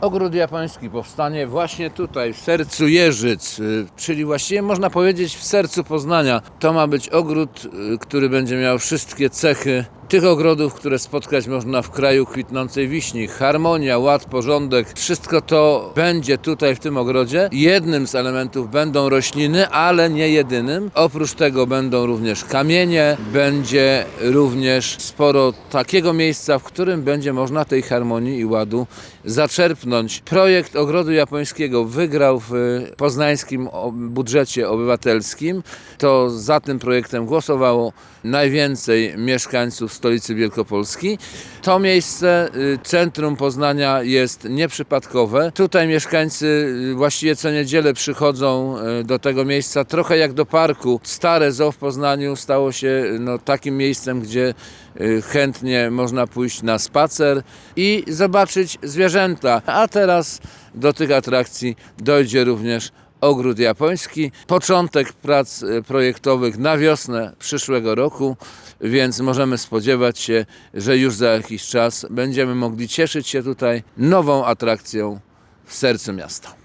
Ogród japoński powstanie właśnie tutaj, w sercu Jeżyc, y, czyli właściwie można powiedzieć w sercu Poznania. To ma być ogród, y, który będzie miał wszystkie cechy tych ogrodów, które spotkać można w kraju kwitnącej wiśni. Harmonia, ład, porządek, wszystko to będzie tutaj w tym ogrodzie. Jednym z elementów będą rośliny, ale nie jedynym. Oprócz tego będą również kamienie, będzie również sporo takiego miejsca, w którym będzie można tej harmonii i ładu zaczerpnąć. Projekt ogrodu japońskiego wygrał w poznańskim budżecie obywatelskim. To za tym projektem głosowało najwięcej mieszkańców stolicy Wielkopolski. To miejsce, y, centrum Poznania jest nieprzypadkowe. Tutaj mieszkańcy y, właściwie co niedzielę przychodzą y, do tego miejsca, trochę jak do parku. Stare zoo w Poznaniu stało się no, takim miejscem, gdzie chętnie można pójść na spacer i zobaczyć zwierzęta. A teraz do tych atrakcji dojdzie również ogród japoński. Początek prac e, projektowych na wiosnę przyszłego roku, więc możemy spodziewać się, że już za jakiś czas będziemy mogli cieszyć się tutaj nową atrakcją w sercu miasta.